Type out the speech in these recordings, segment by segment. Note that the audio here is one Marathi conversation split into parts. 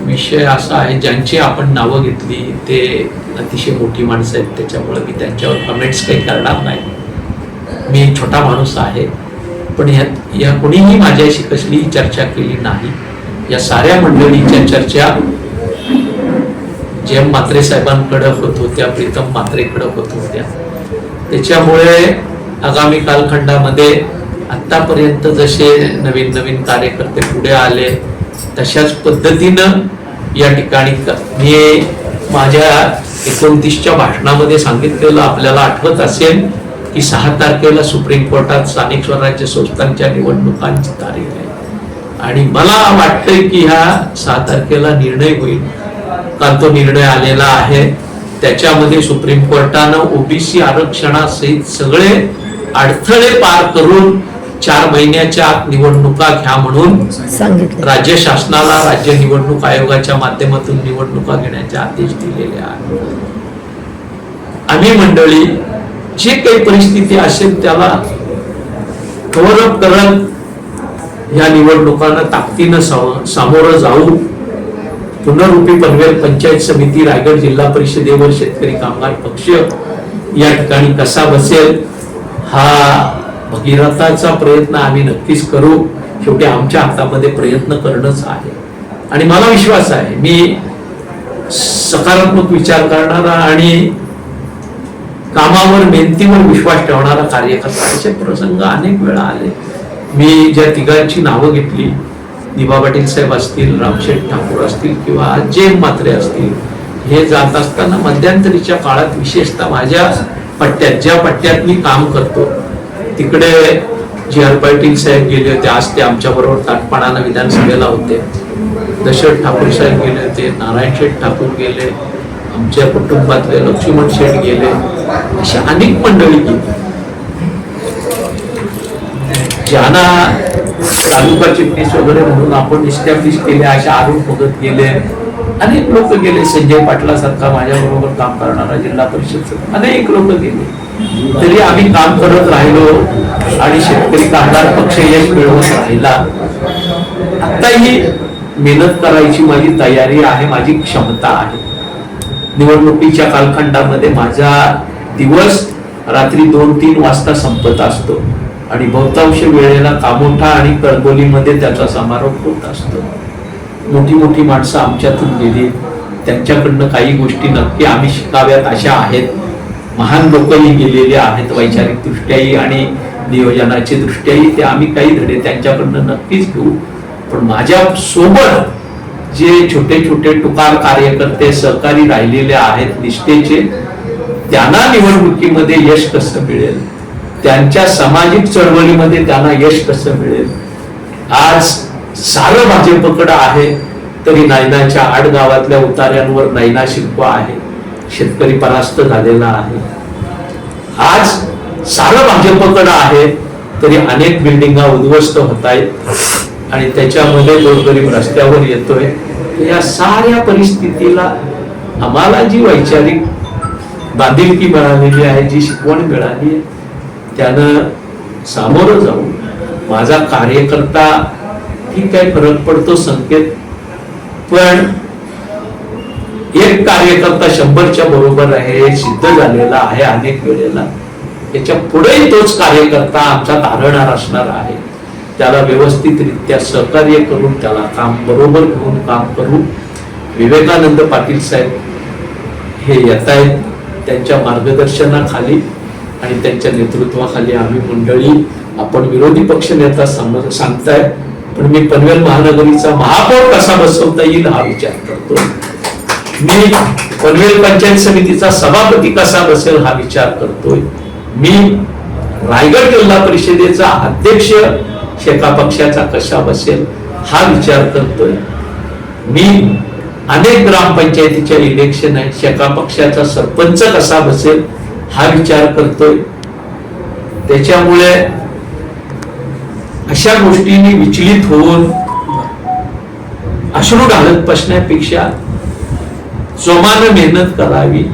विषय असा आहे ज्यांची आपण नावं घेतली ते अतिशय मोठी माणसं आहेत. त्याच्यामुळे मी त्यांच्यावर कमेंट्स काही करणार नाही. मी छोटा माणूस आहे. पण या या कोणीही माझ्याशी कसलीही चर्चा केली नाही. या साऱ्या मंडळींच्या चर्चा जेम मात्रे साहेबांकडे होत होत्या प्रीतम म्हात्रेकडे होत होत्या. त्याच्यामुळे आगामी कालखंडामध्ये आतापर्यंत जसे नवीन नवीन कार्यकर्ते पुढे आले तशाच पद्धतीनं या ठिकाणी मी माझ्या एकोणतीसच्या भाषणामध्ये सांगितलेलं आपल्याला आठवत असेल की सहा तारखेला सुप्रीम कोर्टात स्थानिक स्वराज्य संस्थांच्या निवडणुकांची तारीख आहे. आणि मला वाटतंय की ह्या सहा तारखेला निर्णय होईल. काल तो निर्णय आलेला आहे. त्याच्यामध्ये सुप्रीम कोर्टानं ओबीसी आरक्षणासहित सगळे अडथळे पार करून चार महिन्याच्या आत निवडणुका घ्या म्हणून राज्य शासनाला राज्य निवडणूक आयोगाच्या माध्यमातून निवडणुका घेण्याचे आदेश दिलेले आहेत. आम्ही मंडळी जी काही परिस्थिती असेल त्याला कव्हर अप करत या निवडणुकांना ताकदीनं सामोरं जाऊ. पुनरुपी पनवेल पंचायत समिती रायगड जिल्हा परिषदेवर शेतकरी कामगार पक्ष या ठिकाणी कसा बसेल हा भगीरथाचा प्रयत्न आम्ही नक्कीच करू. शेवटी आमच्या हातामध्ये प्रयत्न करणंच आहे. आणि मला विश्वास आहे मी सकारात्मक विचार करणारा आणि कामावर मेहनतीवर विश्वास ठेवणारा कार्यकर्ता प्रसंग अनेक वेळा आले. मी ज्या तिघांची नावं घेतली दिबा पाटील साहेब असतील रामशेठ ठाकूर असतील किंवा जे मात्रे असतील हे जात असताना मध्यंतरीच्या काळात विशेषतः माझ्या पट्ट्यात ज्या पट्ट्यात मी काम करतो तिकडे जी आर पाटील साहेब गेले होते आज ते आमच्याबरोबर ताटपणानं विधानसभेला होते. दशरथ ठाकूर साहेब गेले होते नारायण शेठ ठाकूर गेले आमच्या कुटुंबातले लक्ष्मण शेठ गेले अशी अनेक मंडळी गेली. ज्यांना तालुका चिटणीस वगैरे म्हणून आपण इस्टॅब्लिश केले अशा आरोप भगत गेले. अनेक लोक गेले. संजय पाटलासारखा माझ्या बरोबर काम करणारा जिल्हा परिषद अनेक लोक गेले. तरी आम्ही काम करत राहिलो आणि शेतकरी कामगार पक्ष यश मिळवत राहिला. आत्ताही मेहनत करायची माझी तयारी आहे माझी क्षमता आहे. निवडणुकीच्या कालखंडामध्ये माझा दिवस रात्री दोन तीन वाजता संपत असतो. आणि बहुतांश वेळेला कामोठा आणि कळबोलीमध्ये त्याचा समारोप होत असतो. मोठी मोठी माणसं आमच्यातून गेली. त्यांच्याकडनं काही गोष्टी नक्की आम्ही शिकाव्यात अशा आहेत. महान लोकही गेलेले आहेत वैचारिक दृष्ट्याही आणि नियोजनाची दृष्ट्याही. ते आम्ही काही धडे त्यांच्याकडनं नक्कीच घेऊ. पण माझ्या सोबत जे छोटे छोटे टुकार कार्यकर्ते सहकारी राहिलेले आहेत निष्ठेचे त्यांना निवडणुकीमध्ये यश कसं मिळेल? त्यांच्या सामाजिक चळवळीमध्ये त्यांना यश कसं मिळेल? आज सारं भाजपकडं आहे तरी नायनाच्या आड गावातल्या उतार्यांवर नैना शिल्प आहे शेतकरी परास्त झालेला आहे. आज सारं भाजपकडं आहे तरी अनेक बिल्डिंगा उद्ध्वस्त होत आहेत आणि त्याच्यामध्ये गोरगरीब रस्त्यावर येतोय. या साऱ्या परिस्थितीला आम्हाला जी वैचारिक बांधिलकी मिळालेली आहे जी शिकवण मिळाली आहे त्यानं सामोरं जाऊन माझा कार्यकर्ता ठीक आहे फरक पडतो संकेत पण एक कार्यकर्ता शंभरच्या बरोबर आहे सिद्ध झालेला आहे अनेक वेळेला. याच्या पुढेही तोच कार्यकर्ता आमचा तारणार असणार आहे. त्याला व्यवस्थितरित्या सहकार्य करून त्याला काम बरोबर घेऊन काम करू विवेकानंद पाटील साहेब हे येत आहेत. त्यांच्या मार्गदर्शनाखाली आणि त्यांच्या नेतृत्वाखाली आम्ही मंडळी आपण विरोधी पक्ष नेता समज सांगताय पण मी पनवेल महानगरीचा महापौर कसा बसवता येईल हा विचार करतो. मी पनवेल पंचायत समितीचा सभापती कसा बसेल हा विचार करतोय. मी रायगड जिल्हा परिषदेचा अध्यक्ष शेका पक्षाचा कशा बसेल हा विचार करतोय. मी अनेक ग्रामपंचायतीच्या इलेक्शन आहे. शेका पक्षाचा सरपंच कसा बसेल हा विचार करतोय. त्याच्यामुळे अशा गोष्टींनी विचलित होऊन अश्रू घालत बसण्यापेक्षा जोमानं मेहनत करावी.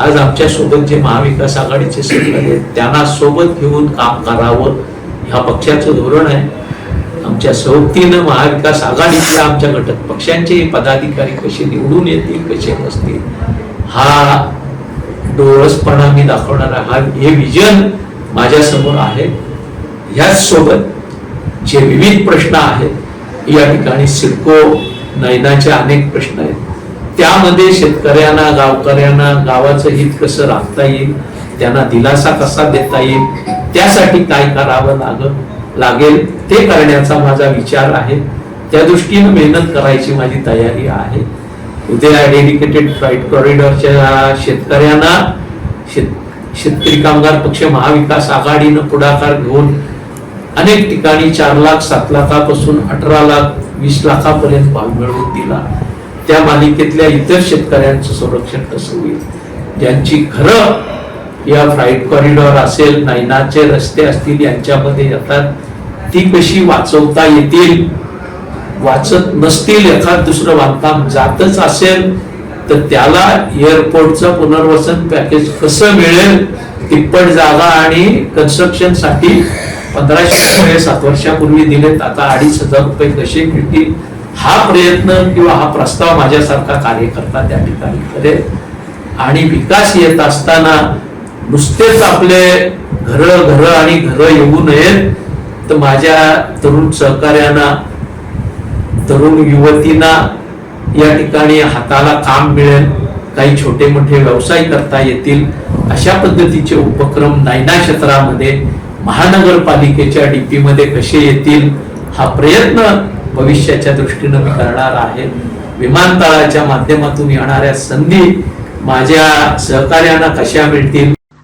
आज आमच्यासोबत जे महाविकास आघाडीचे सरकार आहेत त्यांना सोबत घेऊन काम करावं. हा पक्षाचं धोरण आहे. आमच्या सोबतीनं महाविकास आघाडीतल्या आमच्या घटक पक्षांचे पदाधिकारी कसे निवडून येतील कसे बसतील हा डोळसपणा मी दाखवणारा हा हे विजन माझ्यासमोर आहे. ह्याच सोबत जे विविध प्रश्न आहेत या ठिकाणी सिडको नैनाचे अनेक प्रश्न आहेत. त्यामध्ये शेतकऱ्यांना गावकऱ्यांना गावाचं हित कसं राखता येईल त्यांना दिलासा कसा देता येईल? त्यासाठी काय करावं लाग लागेल? ते करण्याचा माझा विचार आहे. त्या दृष्टीनं मेहनत करायची माझी तयारी आहे. उद्या डेडिकेटेड फ्लाईट कॉरिडॉरच्या शेतकऱ्यांना शेत शेतकरी कामगार पक्ष महाविकास आघाडीनं पुढाकार घेऊन अनेक ठिकाणी चार लाख सात लाखापासून अठरा लाख वीस लाखापर्यंत भाव मिळवून दिला. त्या मालिकेतल्या इतर शेतकऱ्यांचं संरक्षण कसं होईल? ज्यांची खरं या फ्लाईट कॉरिडॉर असेल नैनाचे रस्ते असतील यांच्यामध्ये येतात. ती कशी वाचवता येतील? वाचत नसतील एखाद दुसरं बांधकाम जातच असेल तर त्याला एअरपोर्टचं पुनर्वसन पॅकेज कसं मिळेल? तिप्पट जागा आणि कन्स्ट्रक्शनसाठी पंधराशे रुपये सात वर्षापूर्वी दिलेत. आता अडीच हजार रुपये कसे मिळतील? हा प्रयत्न किंवा हा प्रस्ताव माझ्यासारखा कार्यकर्ता त्या ठिकाणी करेल आणि विकास येत असताना नुसतेच आपले घर घर आणि घर येऊ नयेत तर माझ्या तरुण सहकार्यांना तरुण युवतींना या ठिकाणी हाताला काम मिळेल काही छोटे मोठे व्यवसाय करता येतील अशा पद्धतीचे उपक्रम नायना क्षेत्रामध्ये महानगरपालिकेच्या डीपी मध्ये कसे येतील हा प्रयत्न भविष्याच्या दृष्टीनं मी करणार आहे. विमानतळाच्या माध्यमातून येणाऱ्या संधी माझ्या सहकार्यांना कशा मिळतील